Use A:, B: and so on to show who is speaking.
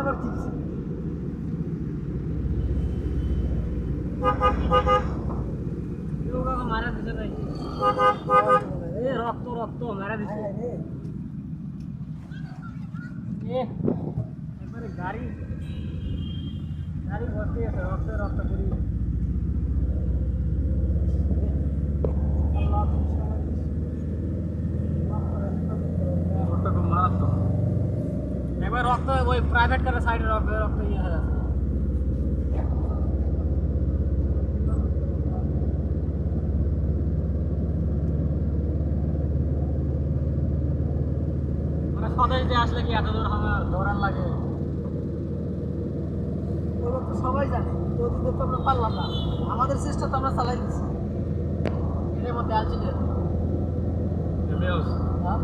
A: আবার কি?
B: মারা দিছে ভাই এ রক্ত রক্ত মারা দিছে। একবারে গাড়ি গাড়ি আছে রক্ত রক্ত পুরি একবার রক্ত ওই প্রাইভেট কারের সাইডে রক্ত রক্ত ইয়ে হয়ে আছে মানে স্বদেশ আসলে কি এত দূর আমার দৌড়ান লাগে?
A: এবার তো সবাই জানে তো তো আমরা পারলাম না। আমাদের চেষ্টা তো আমরা চালাই দিচ্ছি
B: এর মধ্যে আলছিলেন
A: হ্যাঁ?